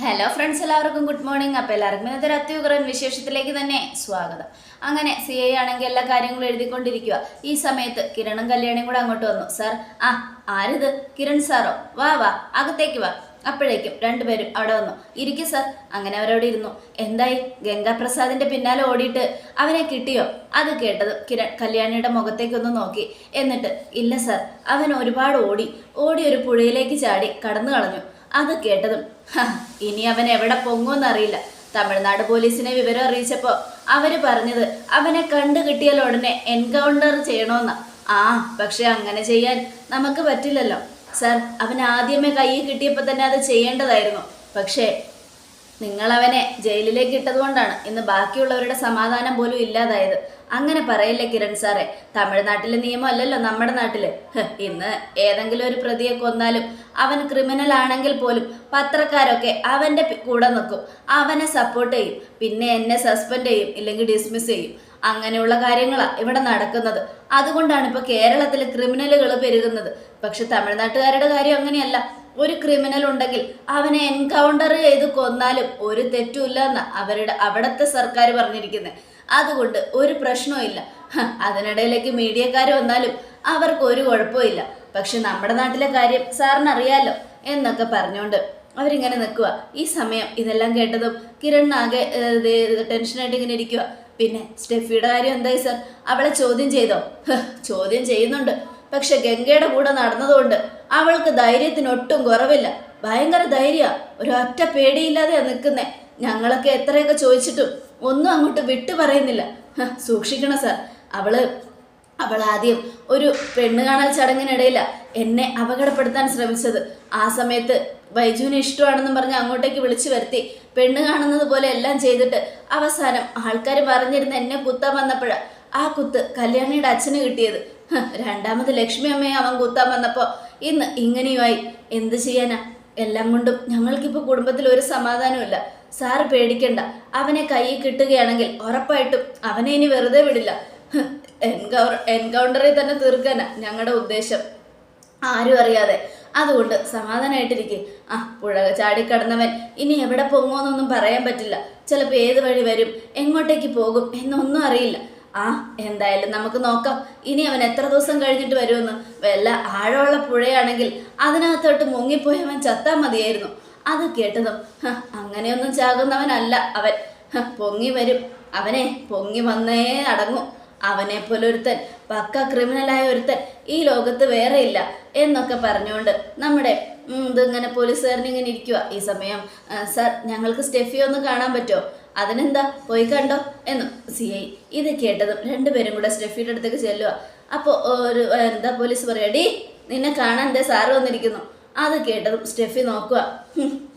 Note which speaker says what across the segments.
Speaker 1: Hello friends എല്ലാവർക്കും good morning അപ്പോൾ എല്ലാവർക്കും ഇന്നത്തെ ഒരു അത്യുഗ്രൻ വിശേഷത്തിലേക്ക് തന്നെ സ്വാഗതം. അങ്ങനെ സി ഐ ആണെങ്കിൽ എല്ലാ കാര്യങ്ങളും എഴുതിക്കൊണ്ടിരിക്കുക. ഈ സമയത്ത് കിരണും കല്യാണിയും കൂടെ അങ്ങോട്ട് വന്നു. സാർ ആ ആരിത്? കിരൺ സാറോ? വാ വാ അകത്തേക്ക് വാ. അപ്പോഴേക്കും രണ്ടുപേരും അവിടെ വന്നു. ഇരിക്കും സാർ അങ്ങനെ അവരവിടെ ഇരുന്നു. എന്തായി? ഗംഗാപ്രസാദിന്റെ പിന്നാലെ ഓടിയിട്ട് അവനെ കിട്ടിയോ? അത് കേട്ടത് കിരൺ കല്യാണിയുടെ മുഖത്തേക്കൊന്ന് നോക്കി. എന്നിട്ട് ഇല്ല സർ അവൻ ഒരുപാട് ഓടി. ഓടി ഒരു പുഴയിലേക്ക് ചാടി കടന്നു കളഞ്ഞു. അത് കേട്ടതും. ഇനി അവൻ എവിടെ പൊങ്ങുമെന്നറിയില്ല. തമിഴ്നാട് പോലീസിനെ വിവരം അറിയിച്ചപ്പോൾ അവർ പറഞ്ഞത് അവനെ കണ്ടു കിട്ടിയാൽ ഉടനെ എൻകൗണ്ടർ ചെയ്യണമെന്നാ ആ പക്ഷെ അങ്ങനെ ചെയ്യാൻ നമുക്ക് പറ്റില്ലല്ലോ. സർ അവൻ ആദ്യമേ കയ്യിൽ കിട്ടിയപ്പോൾ തന്നെ അത് ചെയ്യേണ്ടതായിരുന്നു. പക്ഷേ നിങ്ങൾ അവനെ ജയിലിലേക്ക് ഇട്ടതുകൊണ്ടാണ് ഇന്ന് ബാക്കിയുള്ളവരുടെ സമാധാനം പോലും ഇല്ലാതായത്. അങ്ങനെ പറയില്ലേ കിരൺ സാറേ? തമിഴ്നാട്ടിലെ നിയമമല്ലല്ലോ നമ്മുടെ നാട്ടിൽ. ഇന്ന് ഏതെങ്കിലും ഒരു പ്രതിയെ കൊന്നാലും അവൻ ക്രിമിനൽ ആണെങ്കിൽ പോലും പത്രക്കാരൊക്കെ അവന്റെ കൂടെ നിൽക്കും അവനെ സപ്പോർട്ട് ചെയ്യും. പിന്നെ എന്നെ സസ്പെൻഡ് ചെയ്യും ഇല്ലെങ്കിൽ ഡിസ്മിസ് ചെയ്യും. അങ്ങനെയുള്ള കാര്യങ്ങളാണ് ഇവിടെ നടക്കുന്നത്. അതുകൊണ്ടാണ് ഇപ്പോൾ കേരളത്തിൽ ക്രിമിനലുകൾ പെരുകുന്നത്. പക്ഷെ തമിഴ്നാട്ടുകാരുടെ കാര്യം അങ്ങനെയല്ല. ഒരു ക്രിമിനൽ ഉണ്ടെങ്കിൽ അവനെ എൻകൗണ്ടർ ചെയ്ത് കൊന്നാലും ഒരു തെറ്റുമില്ല എന്നാണ് അവരുടെ അവിടുത്തെ സർക്കാർ പറഞ്ഞിരിക്കുന്നത് അതുകൊണ്ട് ഒരു പ്രശ്നവും ഇല്ല. ഹ, അതിനിടയിലേക്ക് മീഡിയക്കാർ വന്നാലും അവർക്ക് ഒരു കുഴപ്പമില്ല പക്ഷെ നമ്മുടെ നാട്ടിലെ കാര്യം സാറിന് അറിയാലോ എന്നൊക്കെ പറഞ്ഞുകൊണ്ട് അവരിങ്ങനെ നിൽക്കുക ഈ സമയം ഇതെല്ലാം കേട്ടതും കിരൺ ആകെ ടെൻഷനായിട്ട് ഇങ്ങനെ ഇരിക്കുക പിന്നെ സ്റ്റെഫിയുടെ കാര്യം എന്തായി സർ? അവളെ ചോദ്യം ചെയ്തോ? ചോദ്യം ചെയ്യുന്നുണ്ട്. പക്ഷെ ഗംഗയുടെ കൂടെ നടന്നതുകൊണ്ട് അവൾക്ക് ധൈര്യത്തിന് ഒട്ടും കുറവില്ല. ഭയങ്കര ധൈര്യ. ഒരൊറ്റ പേടിയില്ലാതെയാണ് നിൽക്കുന്നേ ഞങ്ങളൊക്കെ എത്രയൊക്കെ ചോദിച്ചിട്ടും ഒന്നും അങ്ങോട്ട് വിട്ടു പറയുന്നില്ല. സൂക്ഷിക്കണം സർ. അവൾ അവൾ ആദ്യം ഒരു പെണ്ണ് കാണൽ ചടങ്ങിനിടയില എന്നെ അപകടപ്പെടുത്താൻ ശ്രമിച്ചത്. ആ സമയത്ത് ബൈജുവിന് ഇഷ്ടമാണെന്നും പറഞ്ഞ് അങ്ങോട്ടേക്ക് വിളിച്ചു വരുത്തി. പെണ്ണ് കാണുന്നത് പോലെ എല്ലാം ചെയ്തിട്ട് അവസാനം ആൾക്കാർ പറഞ്ഞിരുന്ന എന്നെ കുത്താൻ വന്നപ്പോഴ ആ കുത്ത് കല്യാണിയുടെ അച്ഛന് കിട്ടിയത്. രണ്ടാമത് ലക്ഷ്മി അമ്മയെ അവൻ കുത്താൻ വന്നപ്പോൾ ഇന്ന് ഇങ്ങനെയുമായി. എന്ത് ചെയ്യാനാ? എല്ലാം കൊണ്ടും ഞങ്ങൾക്കിപ്പോൾ കുടുംബത്തിൽ ഒരു സമാധാനമില്ല സാറ് പേടിക്കണ്ട. അവനെ കയ്യിൽ കിട്ടുകയാണെങ്കിൽ ഉറപ്പായിട്ടും അവനെ ഇനി വെറുതെ വിടില്ല. ഹ്, എൻകൗ എൻകൗണ്ടറിൽ തന്നെ തീർക്കാനാ ഞങ്ങളുടെ ഉദ്ദേശം. ആരും അറിയാതെ. അതുകൊണ്ട് സമാധാനമായിട്ടിരിക്കും ആ പുഴ ചാടിക്കടന്നവൻ ഇനി എവിടെ പൊങ്ങുമെന്നൊന്നും പറയാൻ പറ്റില്ല. ചിലപ്പോൾ ഏത് വഴി വരും എങ്ങോട്ടേക്ക് പോകും എന്നൊന്നും അറിയില്ല. ആ എന്തായാലും നമുക്ക് നോക്കാം. ഇനി അവൻ എത്ര ദിവസം കഴിഞ്ഞിട്ട് വരുമെന്ന്. വല്ല ആഴമുള്ള പുഴയാണെങ്കിൽ അതിനകത്തോട്ട് മുങ്ങിപ്പോയി അവൻ ചത്താൽ മതിയായിരുന്നു. അത് കേട്ടതും "ഹ, അങ്ങനെയൊന്നും ചാകുന്നവനല്ല അവൻ. പൊങ്ങി വരും. അവനെ പൊങ്ങി വന്നേ അടങ്ങും. അവനെ പോലെ ഒരുത്തൻ പക്ക ക്രിമിനലായ ഒരുത്തൻ ഈ ലോകത്ത് വേറെ ഇല്ല എന്നൊക്കെ പറഞ്ഞുകൊണ്ട് നമ്മുടെ ഇതിങ്ങനെ പോലീസുകാരൻ ഇങ്ങനെ ഇരിക്കുക ഈ സമയം "ആ, സാർ ഞങ്ങൾക്ക് സ്റ്റെഫി ഒന്ന് കാണാൻ പറ്റുമോ? അതിനെന്താ? പോയി കണ്ടോ? എന്നു സി ഐ ഇത് കേട്ടതും രണ്ടുപേരും കൂടെ സ്റ്റെഫിയുടെ അടുത്തേക്ക് ചെല്ലുക അപ്പോൾ ഒരു എന്താ പോലീസ് പറയടി നിന്നെ കാണാൻ എന്താ സാറ് വന്നിരിക്കുന്നു. അത് കേട്ടതും സ്റ്റെഫി നോക്കുക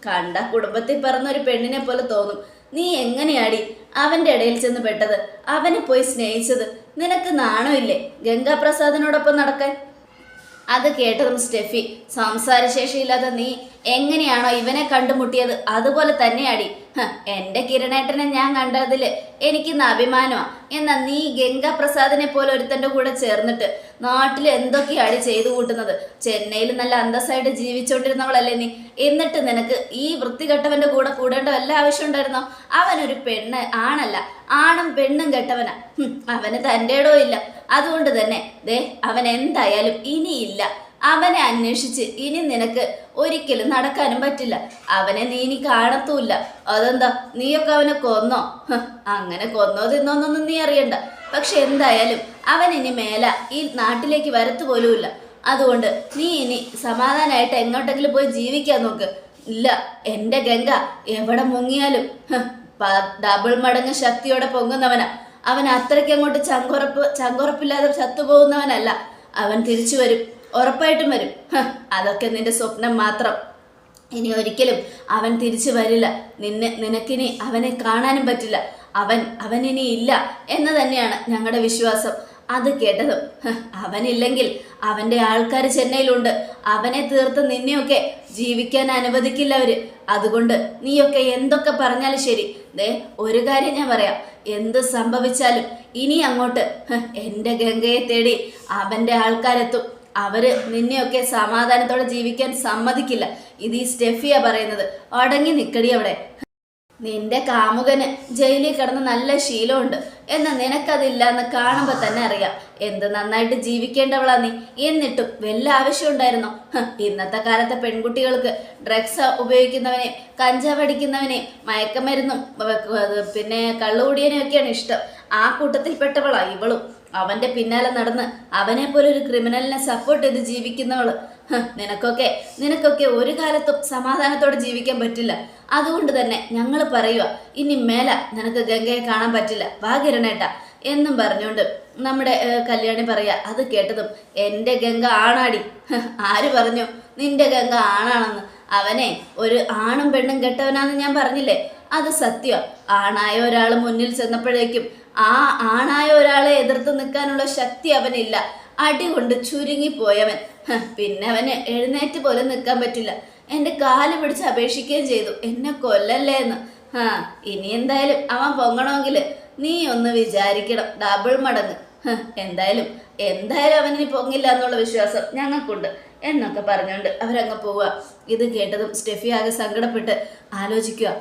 Speaker 1: കണ്ട കുടുംബത്തിൽ പറഞ്ഞ ഒരു പെണ്ണിനെ പോലെ തോന്നും. നീ എങ്ങനെയാടി അവന്റെ ഇടയിൽ ചെന്ന് പെട്ടത്? അവനെ പോയി സ്നേഹിച്ചത് നിനക്ക് നാണമില്ലേ ഗംഗാപ്രസാദിനോടൊപ്പം നടക്കാൻ? അത് കേട്ടതും സ്റ്റെഫി സംസാരശേഷിയില്ലാതെ നീ എങ്ങനെയാണോ ഇവനെ കണ്ടുമുട്ടിയത്? അതുപോലെ തന്നെയാടി എന്റെ കിരണേട്ടനെ ഞാൻ കണ്ടതിൽ എനിക്ക് ഇന്ന് അഭിമാനമാ. എന്നാ നീ ഗംഗാപ്രസാദിനെ പോലെ ഒരുത്തന്റെ കൂടെ ചേർന്നിട്ട് നാട്ടിൽ എന്തൊക്കെയാണ് ചെയ്തു കൂട്ടുന്നത്? ചെന്നൈയിൽ നല്ല അന്തസ്സായിട്ട് ജീവിച്ചോണ്ടിരുന്നവളല്ലേ നീ. എന്നിട്ട് നിനക്ക് ഈ വൃത്തികെട്ടവന്റെ കൂടെ കൂടേണ്ട വല്ല ആവശ്യം ഉണ്ടായിരുന്നോ? അവനൊരു പെണ്ണ് ആണല്ല ആണും പെണ്ണും കെട്ടവനാ. അവന് തന്റെ ഇടവും ഇല്ല. അതുകൊണ്ട് തന്നെ ദേ അവൻ എന്തായാലും ഇനിയില്ല. അവനെ അന്വേഷിച്ച് ഇനി നിനക്ക് ഒരിക്കലും നടക്കാനും പറ്റില്ല. അവനെ നീ ഇനി കാണത്തൂല്ല. അതെന്താ? നീയൊക്കെ അവനെ കൊന്നോ? അങ്ങനെ കൊന്നോ തിന്നോന്നൊന്നും നീ അറിയണ്ട. പക്ഷെ എന്തായാലും അവൻ ഇനി മേല ഈ നാട്ടിലേക്ക് വരത്തു പോലുമില്ല. അതുകൊണ്ട് നീ ഇനി സമാധാനമായിട്ട് എങ്ങോട്ടെങ്കിലും പോയി ജീവിക്കാൻ നോക്ക്. ഇല്ല എന്റെ ഗംഗ എവിടെ മുങ്ങിയാലും ഡബിൾ മടങ്ങ് ശക്തിയോടെ പൊങ്ങുന്നവനാ. അവൻ അത്രയ്ക്ക് അങ്ങോട്ട് ചങ്കുറപ്പ് ചങ്കുറപ്പില്ലാതെ ചത്തുപോകുന്നവനല്ല. അവൻ തിരിച്ചു വരും. ഉറപ്പായിട്ടും വരും. അതൊക്കെ നിന്റെ സ്വപ്നം മാത്രം. ഇനി ഒരിക്കലും അവൻ തിരിച്ചു വരില്ല. നിന്നെ നിനക്കിനി അവനെ കാണാനും പറ്റില്ല. അവൻ ഇനി ഇല്ല എന്ന് തന്നെയാണ് ഞങ്ങളുടെ വിശ്വാസം. അത് കേട്ടതും. "ഹ്, അവനില്ലെങ്കിൽ അവന്റെ ആൾക്കാർ ചെന്നൈയിലുണ്ട്. അവനെ തീർത്ത് നിന്നെയൊക്കെ ജീവിക്കാൻ അനുവദിക്കില്ല അവർ. അതുകൊണ്ട് നീയൊക്കെ എന്തൊക്കെ പറഞ്ഞാലും ശരി. ദേ ഒരു കാര്യം ഞാൻ പറയാം. എന്ത് സംഭവിച്ചാലും ഇനി അങ്ങോട്ട് എന്റെ ഗംഗയെ തേടി അവന്റെ ആൾക്കാരെത്തും. അവർ നിന്നെയൊക്കെ സമാധാനത്തോടെ ജീവിക്കാൻ സമ്മതിക്കില്ല. ഇത് ഈ സ്റ്റെഫിയ പറയുന്നത്. അടങ്ങി നിക്കടി അവിടെ. നിന്റെ കാമുകന് ജയിലിൽ കിടന്ന് നല്ല ശീലമുണ്ട്. എന്നാൽ നിനക്കതില്ല എന്ന് കാണുമ്പോൾ തന്നെ അറിയാം. എന്ത് നന്നായിട്ട് ജീവിക്കേണ്ടവളാ നീ. എന്നിട്ടും വല്ല ആവശ്യം ഉണ്ടായിരുന്നോ ഇന്നത്തെ കാലത്തെ പെൺകുട്ടികൾക്ക് ഡ്രഗ്സ് ഉപയോഗിക്കുന്നവനെ കഞ്ചാവ് അടിക്കുന്നവനെ മയക്കമരുന്നും പിന്നെ കള്ളുകൂടിയനെയൊക്കെയാണ് ഇഷ്ടം. ആ കൂട്ടത്തിൽപ്പെട്ടവളാ ഇവളും. അവന്റെ പിന്നാലെ നടന്ന് അവനെ പോലെ ഒരു ക്രിമിനലിനെ സപ്പോർട്ട് ചെയ്ത് ജീവിക്കുന്നവൾ. നിനക്കൊക്കെ നിനക്കൊക്കെ ഒരു കാലത്തും സമാധാനത്തോടെ ജീവിക്കാൻ പറ്റില്ല. അതുകൊണ്ട് തന്നെ ഞങ്ങൾ പറയുക ഇനി മേല നിനക്ക് ഗംഗയെ കാണാൻ പറ്റില്ല. വാ എന്നും പറഞ്ഞുകൊണ്ട് നമ്മുടെ കല്യാണി പറയാ അത് കേട്ടതും എന്റെ ഗംഗ ആണാടി. ആര് പറഞ്ഞു? നിന്റെ ഗംഗ ആണാണെന്ന്. അവനെ ഒരു ആണും പെണ്ണും കെട്ടവനാന്ന് ഞാൻ പറഞ്ഞില്ലേ? അത് സത്യം ആണായ ഒരാൾ മുന്നിൽ ചെന്നപ്പോഴേക്കും ആ ആണായ ഒരാളെ എതിർത്ത് നിൽക്കാനുള്ള ശക്തി അവനില്ല. അടി കൊണ്ട് ചുരുങ്ങിപ്പോയവൻ. പിന്നെ അവന് എഴുന്നേറ്റ് പോലും നിൽക്കാൻ പറ്റില്ല. എന്റെ കാൽ പിടിച്ച് അപേക്ഷിക്കുകയും ചെയ്തു. എന്നെ കൊല്ലല്ലേ എന്ന്. ആ ഇനി എന്തായാലും അവൻ പൊങ്ങണമെങ്കിൽ നീ ഒന്ന് വിചാരിക്കണം. ഡബിൾ മടങ്ങ്. എന്തായാലും എന്തായാലും അവനിനി പൊങ്ങില്ല എന്നുള്ള വിശ്വാസം ഞങ്ങൾക്കുണ്ട് എന്നൊക്കെ പറഞ്ഞുകൊണ്ട് അവരങ്ങ് പോവുക. ഇത് കേട്ടതും സ്റ്റെഫി ആകെ സങ്കടപ്പെട്ട് ആലോചിക്കുക.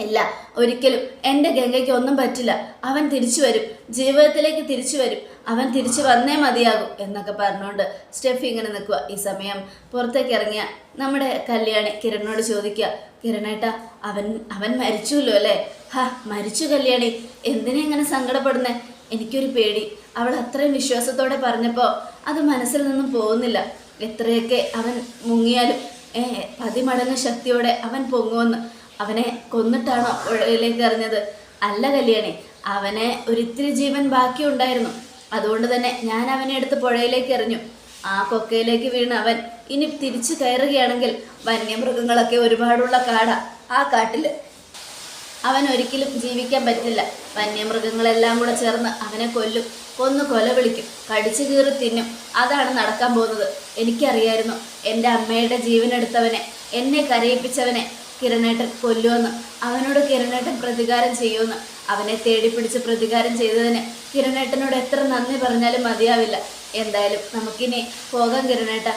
Speaker 1: ഇല്ല. ഒരിക്കലും എന്റെ ഗംഗയ്ക്ക് ഒന്നും പറ്റില്ല. അവൻ തിരിച്ചു വരും. ജീവിതത്തിലേക്ക് തിരിച്ചു വരും. അവൻ തിരിച്ചു വന്നേ മതിയാകും എന്നൊക്കെ പറഞ്ഞുകൊണ്ട് സ്റ്റെഫി ഇങ്ങനെ നിൽക്കുക ഈ സമയം പുറത്തേക്ക് ഇറങ്ങിയ നമ്മുടെ കല്യാണി കിരണിനോട് ചോദിക്കുക കിരണേട്ട അവൻ അവൻ മരിച്ചുല്ലോ അല്ലേ? ഹാ മരിച്ചു കല്യാണി. എന്തിനാ ഇങ്ങനെ സങ്കടപ്പെടുന്നേ? എനിക്കൊരു പേടി. അവൾ അത്രയും വിശ്വാസത്തോടെ പറഞ്ഞപ്പോൾ അത് മനസ്സിൽ നിന്നും പോകുന്നില്ല. എത്രയൊക്കെ അവൻ മുങ്ങിയാലും പതിമടങ്ങ് ശക്തിയോടെ അവൻ പൊങ്ങുമെന്ന്. അവനെ കൊന്നിട്ടാണ് പുഴയിലേക്ക് എറിഞ്ഞത്? അല്ല കല്യാണി അവനെ ഒരിത്തിരി ജീവൻ ബാക്കിയുണ്ടായിരുന്നു. അതുകൊണ്ട് തന്നെ ഞാൻ അവനെ എടുത്ത് പുഴയിലേക്ക് എറിഞ്ഞു. ആ കൊക്കയിലേക്ക് വീണ് അവൻ ഇനി തിരിച്ചു കയറുകയാണെങ്കിൽ വന്യമൃഗങ്ങളൊക്കെ ഒരുപാടുള്ള കാടാ. ആ കാട്ടിൽ അവൻ ഒരിക്കലും ജീവിക്കാൻ പറ്റില്ല. വന്യമൃഗങ്ങളെല്ലാം കൂടെ ചേർന്ന് അവനെ കൊല്ലും. കൊന്ന് കൊല വിളിക്കും. കടിച്ചു കീറി തിന്നും. അതാണ് നടക്കാൻ പോകുന്നത്. എനിക്കറിയായിരുന്നു എന്റെ അമ്മയുടെ ജീവനെടുത്തവനെ എന്നെ കരയിപ്പിച്ചവനെ. കിരണേട്ടൻ കൊല്ലുമെന്ന് അവനോട് കിരണേട്ടൻ പ്രതികാരം ചെയ്യുമെന്ന്. അവനെ തേടി പിടിച്ച് പ്രതികാരം ചെയ്തതിന് കിരണേട്ടനോട് എത്ര നന്ദി പറഞ്ഞാലും മതിയാവില്ല. എന്തായാലും നമുക്കിനി പോകാം കിരണേട്ട.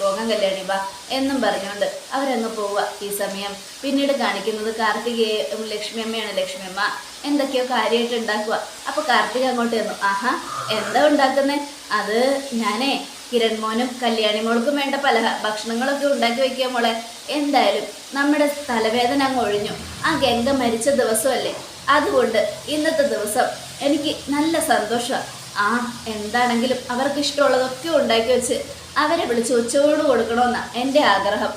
Speaker 1: പോകാം കല്യാണി വാ. എന്നും പറഞ്ഞുകൊണ്ട് അവരങ്ങ് പോവുക ഈ സമയം. പിന്നീട് കാണിക്കുന്നത് കാർത്തികയും ലക്ഷ്മി അമ്മയാണ് ലക്ഷ്മി അമ്മ എന്തൊക്കെയോ കാര്യമായിട്ട് ഉണ്ടാക്കുക അപ്പോൾ കാർത്തിക അങ്ങോട്ട് ചെന്നു. ആഹാ എന്താ ഉണ്ടാക്കുന്നേ? അത് ഞാനേ കിരൺ മോനും കല്യാണി മോൾക്കും വേണ്ട പല ഭക്ഷണങ്ങളൊക്കെ ഉണ്ടാക്കി വെക്കുക മോളെ. എന്തായാലും നമ്മുടെ തലവേദന അങ്ങ് ഒഴിഞ്ഞു. ആ ഗംഗ മരിച്ച ദിവസമല്ലേ? അതുകൊണ്ട് ഇന്നത്തെ ദിവസം എനിക്ക് നല്ല സന്തോഷമാണ് ആ എന്താണെങ്കിലും അവർക്ക് ഇഷ്ടമുള്ളതൊക്കെ ഉണ്ടാക്കി വെച്ച് അവരെ വിളിച്ച് ഉച്ചയോട് കൊടുക്കണമെന്നാണ് എന്റെ ആഗ്രഹം.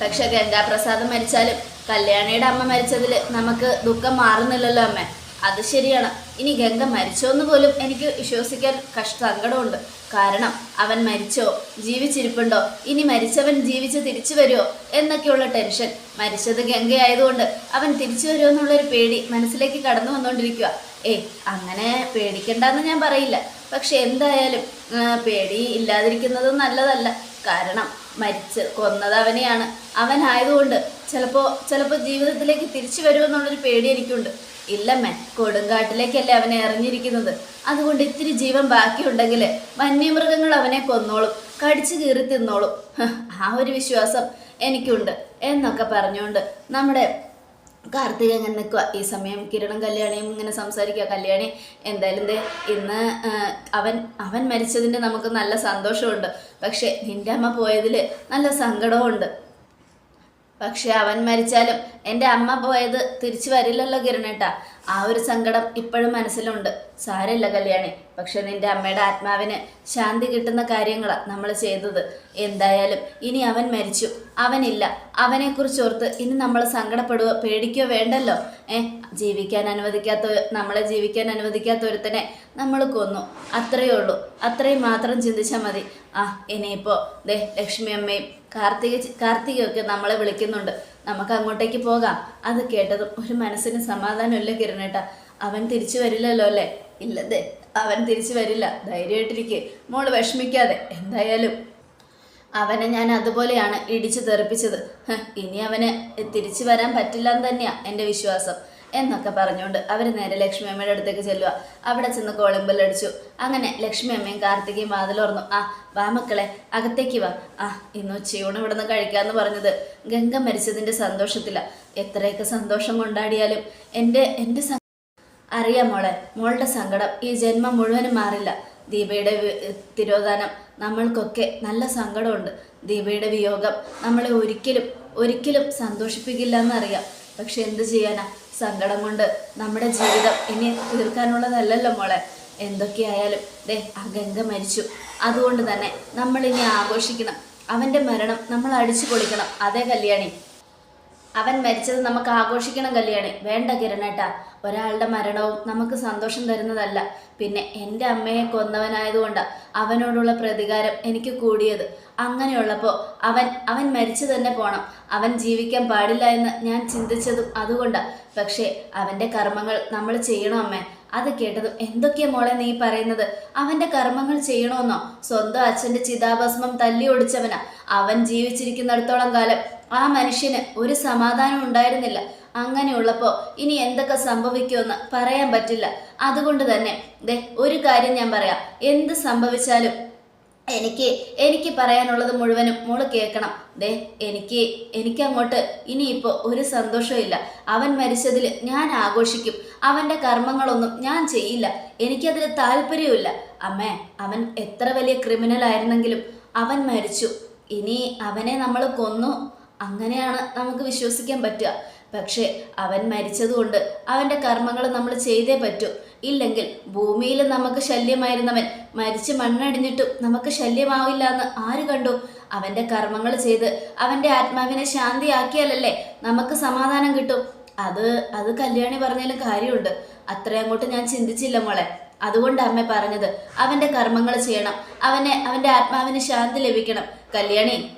Speaker 1: പക്ഷെ ഗംഗാപ്രസാദം മരിച്ചാലും കല്യാണിയുടെ അമ്മ മരിച്ചതിൽ നമുക്ക് ദുഃഖം മാറുന്നില്ലല്ലോ അമ്മ. അത് ശരിയാണ്. ഇനി ഗംഗ മരിച്ചോന്ന് പോലും എനിക്ക് വിശ്വസിക്കാൻ കഷ്ട സങ്കടമുണ്ട്. കാരണം അവൻ മരിച്ചോ? ജീവിച്ചിരിപ്പുണ്ടോ? ഇനി മരിച്ചവൻ ജീവിച്ച് തിരിച്ചു വരുമോ എന്നൊക്കെയുള്ള ടെൻഷൻ. മരിച്ചത് ഗംഗയായതുകൊണ്ട് അവൻ തിരിച്ചു വരുമോ എന്നുള്ളൊരു പേടി മനസ്സിലേക്ക് കടന്നു വന്നുകൊണ്ടിരിക്കുക ഏ അങ്ങനെ പേടിക്കണ്ടെന്ന് ഞാൻ പറയില്ല. പക്ഷെ എന്തായാലും പേടി ഇല്ലാതിരിക്കുന്നത് നല്ലതല്ല. കാരണം മരിച്ച് കൊന്നത് അവനെയാണ് അവനായതുകൊണ്ട് ചിലപ്പോ ചിലപ്പോ ജീവിതത്തിലേക്ക് തിരിച്ചു വരുമെന്നുള്ളൊരു പേടി എനിക്കുണ്ട്. ഇല്ലമ്മേ കൊടുങ്കാട്ടിലേക്കല്ലേ അവനെ എറിഞ്ഞിരിക്കുന്നത്. അതുകൊണ്ട് ഇത്തിരി ജീവൻ ബാക്കിയുണ്ടെങ്കിൽ വന്യമൃഗങ്ങൾ അവനെ കൊന്നോളും കടിച്ചു കീറി തിന്നോളും. ആ ഒരു വിശ്വാസം എനിക്കുണ്ട് എന്നൊക്കെ പറഞ്ഞുകൊണ്ട് നമ്മുടെ കാർത്തിക ഇങ്ങനെ നിൽക്കുക ഈ സമയം കിരണം കല്യാണിയും ഇങ്ങനെ സംസാരിക്കുക കല്യാണി എന്തായാലും ഇന്ന് അവൻ അവൻ മരിച്ചതിന്റെ നമുക്ക് നല്ല സന്തോഷമുണ്ട്. പക്ഷേ നിന്റെ അമ്മ പോയതിൽ നല്ല സങ്കടമുണ്ട് പക്ഷേ അവൻ മരിച്ചാലും എന്റെ അമ്മ പോയത് തിരിച്ചു വരില്ലല്ലോ കിരണേട്ട. ആ ഒരു സങ്കടം ഇപ്പോഴും മനസ്സിലുണ്ട്. സാരമില്ല കല്യാണി. പക്ഷെ നിന്റെ അമ്മയുടെ ആത്മാവിന് ശാന്തി കിട്ടുന്ന കാര്യങ്ങളാണ് നമ്മൾ ചെയ്തത്. എന്തായാലും ഇനി അവൻ മരിച്ചു. അവനില്ല. അവനെക്കുറിച്ച് ഓർത്ത് ഇനി നമ്മൾ സങ്കടപ്പെടുകയോ പേടിക്കുകയോ വേണ്ടല്ലോ? ഏ ജീവിക്കാൻ അനുവദിക്കാത്ത നമ്മളെ ജീവിക്കാൻ അനുവദിക്കാത്ത ഒരുത്തനെ നമ്മൾ കൊന്നു. അത്രയേ ഉള്ളൂ. അത്രയും മാത്രം ചിന്തിച്ചാൽ മതി. ആ ഇനിയിപ്പോൾ ദേ ലക്ഷ്മി അമ്മയും കാർത്തിക കാർത്തികയൊക്കെ നമ്മളെ വിളിക്കുന്നുണ്ട്. നമുക്ക് അങ്ങോട്ടേക്ക് പോകാം. അത് കേട്ടതും ഒരു മനസ്സിന് സമാധാനമില്ല കിരണേട്ട. അവൻ തിരിച്ചു വരില്ലല്ലോ അല്ലേ? ഇല്ലതെ അവൻ തിരിച്ചു വരില്ല. ധൈര്യമായിട്ടിരിക്കെ. മോൾ വിഷമിക്കാതെ എന്തായാലും. അവനെ ഞാൻ അതുപോലെയാണ് ഇടിച്ചു തെറിപ്പിച്ചത്. ഇനി അവന് തിരിച്ചു വരാൻ പറ്റില്ല എന്ന് തന്നെയാ എന്റെ വിശ്വാസം. എന്നൊക്കെ പറഞ്ഞുകൊണ്ട് അവർ നേരെ ലക്ഷ്മി അമ്മയുടെ അടുത്തേക്ക് ചെല്ലുക. അവിടെ ചെന്ന് കോളിമ്പല്ലടിച്ചു അങ്ങനെ ലക്ഷ്മി അമ്മയും കാർത്തികയും വാതിലോർന്നു ആ വാ മക്കളെ അകത്തേക്ക് വാ. ആ ഇന്ന് ഉച്ചയൂണ് ഇവിടെ നിന്ന് കഴിക്കാമെന്ന് പറഞ്ഞത്. ഗംഗ മരിച്ചതിന്റെ സന്തോഷത്തില. എത്രയൊക്കെ സന്തോഷം കൊണ്ടാടിയാലും എന്റെ എന്റെ അറിയാം മോളെ മോളുടെ സങ്കടം ഈ ജന്മം മുഴുവനും മാറില്ല. ദീപയുടെ തിരോധാനം നമ്മൾക്കൊക്കെ നല്ല സങ്കടമുണ്ട്. ദീപയുടെ വിയോഗം നമ്മളെ ഒരിക്കലും ഒരിക്കലും സന്തോഷിപ്പിക്കില്ല എന്നറിയാം പക്ഷെ എന്ത് ചെയ്യാനാ? സങ്കടം കൊണ്ട് നമ്മുടെ ജീവിതം ഇനി തീർക്കാനുള്ളതല്ലല്ലോ മോളെ. എന്തൊക്കെയായാലും ദേ ആ ഗംഗ മരിച്ചു. അതുകൊണ്ട് തന്നെ നമ്മൾ ഇനി ആഘോഷിക്കണം. അവന്റെ മരണം നമ്മൾ അടിച്ചു പൊളിക്കണം. അതേ കല്യാണി. അവൻ മരിച്ചത് നമുക്ക് ആഘോഷിക്കണം കല്യാണി. വേണ്ട കിരണേട്ട ഒരാളുടെ മരണവും നമുക്ക് സന്തോഷം തരുന്നതല്ല. പിന്നെ എന്റെ അമ്മയെ കൊന്നവനായതുകൊണ്ട് അവനോടുള്ള പ്രതികാരം എനിക്ക് കൂടിയത്. അങ്ങനെയുള്ളപ്പോൾ അവൻ അവൻ മരിച്ചു തന്നെ പോണം. അവൻ ജീവിക്കാൻ പാടില്ല എന്ന് ഞാൻ ചിന്തിച്ചതും അതുകൊണ്ടാണ് പക്ഷേ അവന്റെ കർമ്മങ്ങൾ നമ്മൾ ചെയ്യണം അമ്മേ. അത് കേട്ടതും എന്തൊക്കെയാ മോളെ നീ പറയുന്നത്? അവന്റെ കർമ്മങ്ങൾ ചെയ്യണമെന്നോ സ്വന്തം അച്ഛന്റെ ചിതാഭസ്മം തല്ലി ഒടിച്ചവനാ. അവൻ ജീവിച്ചിരിക്കുന്നിടത്തോളം കാലം ആ മനുഷ്യന് ഒരു സമാധാനം ഉണ്ടായിരുന്നില്ല. അങ്ങനെയുള്ളപ്പോൾ ഇനി എന്തൊക്കെ സംഭവിക്കുമെന്ന് പറയാൻ പറ്റില്ല. അതുകൊണ്ട് തന്നെ ദേ ഒരു കാര്യം ഞാൻ പറയാം. എന്ത് സംഭവിച്ചാലും എനിക്ക് എനിക്ക് പറയാനുള്ളത് മുഴുവനും മോൾ കേൾക്കണം. ദേ എനിക്ക് എനിക്കങ്ങോട്ട് ഇനിയിപ്പോൾ ഒരു സന്തോഷമില്ല അവൻ മരിച്ചതിൽ ഞാൻ ആഘോഷിക്കും. അവന്റെ കർമ്മങ്ങളൊന്നും ഞാൻ ചെയ്യില്ല. എനിക്കതിൽ താല്പര്യമില്ല അമ്മേ അവൻ എത്ര വലിയ ക്രിമിനൽ ആയിരുന്നെങ്കിലും അവൻ മരിച്ചു. ഇനി അവനെ നമ്മൾ കൊന്നു. അങ്ങനെയാണ് നമുക്ക് വിശ്വസിക്കാൻ പറ്റുക. പക്ഷേ അവൻ മരിച്ചതുകൊണ്ട് അവന്റെ കർമ്മങ്ങൾ നമ്മൾ ചെയ്തേ പറ്റൂ. ഇല്ലെങ്കിൽ ഭൂമിയിൽ നമുക്ക് ശല്യമായിരുന്നവൻ മരിച്ച് മണ്ണടിഞ്ഞിട്ടും നമുക്ക് ശല്യമാവില്ല എന്ന് ആര് കണ്ടു? അവന്റെ കർമ്മങ്ങൾ ചെയ്ത് അവന്റെ ആത്മാവിനെ ശാന്തിയാക്കിയാലല്ലേ നമുക്ക് സമാധാനം കിട്ടും? അത് അത് കല്യാണി പറഞ്ഞാലും കാര്യമുണ്ട്. അത്ര അങ്ങോട്ട് ഞാൻ ചിന്തിച്ചില്ല മോളെ. അതുകൊണ്ട് അമ്മ പറഞ്ഞത് അവന്റെ കർമ്മങ്ങൾ ചെയ്യണം. അവനെ അവന്റെ ആത്മാവിന് ശാന്തി ലഭിക്കണം. കല്യാണി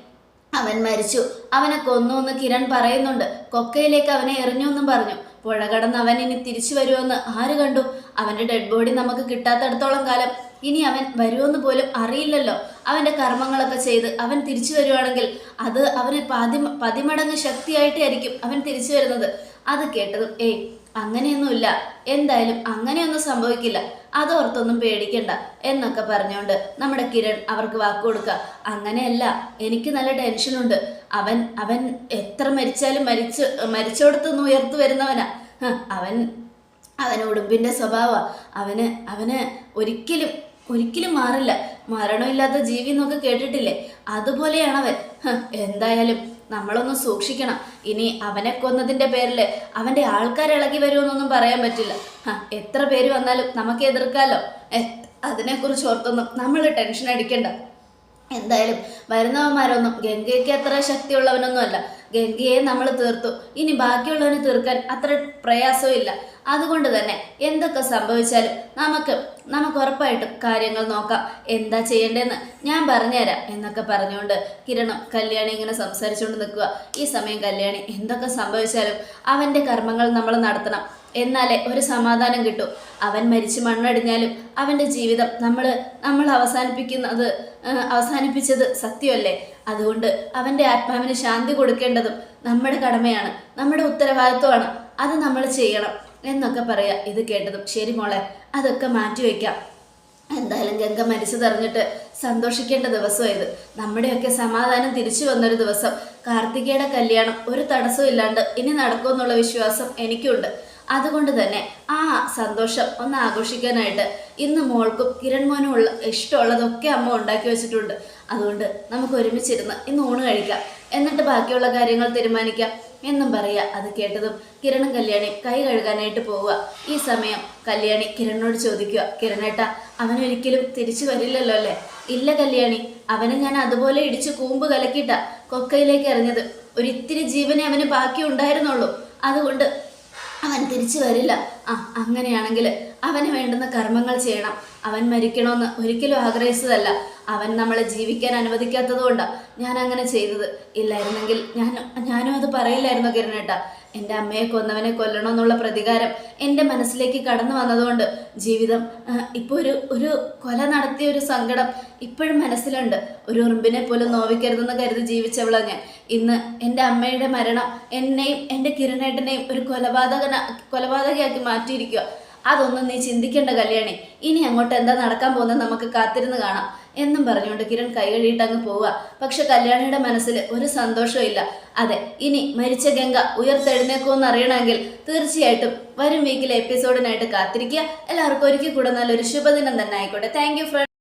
Speaker 1: അവൻ മരിച്ചു. അവനെ കൊന്നു എന്ന് കിരൺ പറയുന്നുണ്ട്. കൊക്കയിലേക്ക് അവനെ എറിഞ്ഞു എന്നും പറഞ്ഞു. പുഴ കടന്ന് അവൻ ഇനി തിരിച്ചു വരുമെന്ന് ആര് കണ്ടു? അവന്റെ ഡെഡ് ബോഡി നമുക്ക് കിട്ടാത്തടത്തോളം കാലം ഇനി അവൻ വരുമെന്ന് പോലും അറിയില്ലല്ലോ. അവന്റെ കർമ്മങ്ങളൊക്കെ ചെയ്ത് അവൻ തിരിച്ചു വരുവാണെങ്കിൽ അത് അവന് പതി പതിമടങ്ങ് ശക്തിയായിട്ടായിരിക്കും അവൻ തിരിച്ചു വരുന്നത്. അത് കേട്ടതും ഏയ് അങ്ങനെയൊന്നുമില്ല. എന്തായാലും അങ്ങനെയൊന്നും സംഭവിക്കില്ല. അതോർത്തൊന്നും പേടിക്കണ്ട എന്നൊക്കെ പറഞ്ഞുകൊണ്ട് നമ്മുടെ കിരൺ അവർക്ക് വാക്ക് കൊടുക്കുക. അങ്ങനെയല്ല എനിക്ക് നല്ല ടെൻഷനുണ്ട്. അവൻ അവൻ എത്ര മരിച്ചാലും മരിച്ച് മരിച്ചോടത്തുനിന്ന് ഉയർത്തു വരുന്നവനാ. അവൻ അവൻ ഉടുമ്പിന്റെ സ്വഭാവ അവന് അവന് ഒരിക്കലും ഒരിക്കലും മാറില്ല. മരണമില്ലാത്ത ജീവി എന്നൊക്കെ കേട്ടിട്ടില്ലേ? അതുപോലെയാണ് അവൻ എന്തായാലും നമ്മളൊന്ന് സൂക്ഷിക്കണം. ഇനി അവനെ കൊന്നതിന്റെ പേരിൽ അവന്റെ ആൾക്കാർ ഇളകി വരുമെന്നൊന്നും പറയാൻ പറ്റില്ല. എത്ര പേര് വന്നാലും നമുക്ക് എതിർക്കാലോ? അതിനെക്കുറിച്ച് ഓർത്തൊന്നും നമ്മൾ ടെൻഷൻ അടിക്കണ്ട. എന്തായാലും വരുന്നവന്മാരൊന്നും ഗംഗയ്ക്ക് അത്ര ശക്തിയുള്ളവനൊന്നും അല്ല ഗംഗയെ നമ്മൾ തീർത്തു. ഇനി ബാക്കിയുള്ളവനെ തീർക്കാൻ അത്ര പ്രയാസവും ഇല്ല. അതുകൊണ്ട് തന്നെ എന്തൊക്കെ സംഭവിച്ചാലും നമുക്ക് നമുക്ക് ഉറപ്പായിട്ടും കാര്യങ്ങൾ നോക്കാം. എന്താ ചെയ്യേണ്ടതെന്ന് ഞാൻ പറഞ്ഞുതരാം എന്നൊക്കെ പറഞ്ഞുകൊണ്ട് കിരണം കല്യാണി ഇങ്ങനെ സംസാരിച്ചുകൊണ്ട് നിൽക്കുക. ഈ സമയം കല്യാണി എന്തൊക്കെ സംഭവിച്ചാലും അവന്റെ കർമ്മങ്ങൾ നമ്മൾ നടത്തണം. എന്നാലേ ഒരു സമാധാനം കിട്ടൂ. അവൻ മരിച്ച് മണ്ണടിഞ്ഞാലും അവന്റെ ജീവിതം നമ്മൾ നമ്മൾ അവസാനിപ്പിക്കുന്നത് അവസാനിപ്പിച്ചത് സത്യമല്ലേ? അതുകൊണ്ട് അവന്റെ ആത്മാവിന് ശാന്തി കൊടുക്കേണ്ടതും നമ്മുടെ കടമയാണ് നമ്മുടെ ഉത്തരവാദിത്വമാണ്. അത് നമ്മൾ ചെയ്യണം എന്നൊക്കെ പറയാ ഇത് കേട്ടതും. ശരി മോളെ അതൊക്കെ മാറ്റിവെക്കാം എന്തായാലും ഗംഗ മരിച്ചതറിഞ്ഞിട്ട് സന്തോഷിക്കേണ്ട ദിവസമായത് നമ്മുടെയൊക്കെ സമാധാനം തിരിച്ചു വന്നൊരു ദിവസം. കാർത്തികയുടെ കല്യാണം ഒരു തടസ്സവും ഇല്ലാണ്ട് ഇനി നടക്കുമെന്നുള്ള വിശ്വാസം എനിക്കുണ്ട്. അതുകൊണ്ട് തന്നെ ആ സന്തോഷം ഒന്ന് ആഘോഷിക്കാനായിട്ട് ഇന്ന് മോൾക്കും കിരൺ മോനും ഉള്ള ഇഷ്ടമുള്ളതൊക്കെ അമ്മ ഉണ്ടാക്കി വെച്ചിട്ടുണ്ട്. അതുകൊണ്ട് നമുക്ക് ഒരുമിച്ചിരുന്ന് ഇന്ന് ഊണ് കഴിക്കാം. എന്നിട്ട് ബാക്കിയുള്ള കാര്യങ്ങൾ തീരുമാനിക്കാം. എന്നും പറയുക അത് കേട്ടതും കിരണും കല്യാണി കൈ കഴുകാനായിട്ട് പോവുക. ഈ സമയം കല്യാണി കിരണിനോട് ചോദിക്കുക കിരണേട്ട അവനൊരിക്കലും തിരിച്ചു വരില്ലല്ലോ അല്ലേ? ഇല്ല കല്യാണി അവനെ ഞാൻ അതുപോലെ ഇടിച്ച് കൂമ്പ് കലക്കിയിട്ട കൊക്കയിലേക്ക് എറിഞ്ഞത്. ഒരിത്തിരി ജീവനെ അവന് ബാക്കി ഉണ്ടായിരുന്നുള്ളൂ അതുകൊണ്ട് അവൻ തിരിച്ചു വരില്ല. ആ അങ്ങനെയാണെങ്കിൽ അവന് വേണ്ടുന്ന കർമ്മങ്ങൾ ചെയ്യണം. അവൻ മരിക്കണമെന്ന് ഒരിക്കലും ആഗ്രഹിച്ചതല്ല. അവൻ നമ്മളെ ജീവിക്കാൻ അനുവദിക്കാത്തത് കൊണ്ടാണ് ഞാൻ അങ്ങനെ ചെയ്തത്. ഇല്ലായിരുന്നെങ്കിൽ ഞാൻ ഞാനും അത് പറയില്ലായിരുന്നു കിരണേട്ട. എന്റെ അമ്മയെ കൊന്നവനെ കൊല്ലണം എന്നുള്ള പ്രതികാരം എന്റെ മനസ്സിലേക്ക് കടന്നു വന്നതുകൊണ്ട് ജീവിതം ഇപ്പോൾ ഒരു ഒരു കൊല നടത്തിയ ഒരു സങ്കടം ഇപ്പോഴും മനസ്സിലുണ്ട്. ഒരു ഉറുമ്പിനെ പോലും നോവിക്കരുതെന്ന് കരുതി ജീവിച്ചവളാണ് ഞാൻ. ഇന്ന് എന്റെ അമ്മയുടെ മരണം എന്നെയും എന്റെ കിരണേട്ടനെയും ഒരു കൊലപാതകന കൊലപാതകയാക്കി മാറ്റിയിരിക്കുക അതൊന്നും നീ ചിന്തിക്കേണ്ട കല്യാണി. ഇനി അങ്ങോട്ട് എന്താ നടക്കാൻ പോകുന്നത് നമുക്ക് കാത്തിരുന്ന് കാണാം. എന്നും പറഞ്ഞുകൊണ്ട് കിരൺ കൈകഴിയിട്ട് അങ്ങ് പോവുക. പക്ഷെ കല്യാണിയുടെ മനസ്സിൽ ഒരു സന്തോഷവും ഇല്ല. അതെ ഇനി മരിച്ച ഗംഗ ഉയർത്തെഴുന്നേക്കുമെന്ന് അറിയണമെങ്കിൽ തീർച്ചയായിട്ടും വരും വീക്കിലെ എപ്പിസോഡിനായിട്ട് കാത്തിരിക്കുക. എല്ലാവർക്കും ഒരിക്കൽ കൂടെ നല്ലൊരു ശുഭദിനം തന്നെ ആയിക്കോട്ടെ. Thank you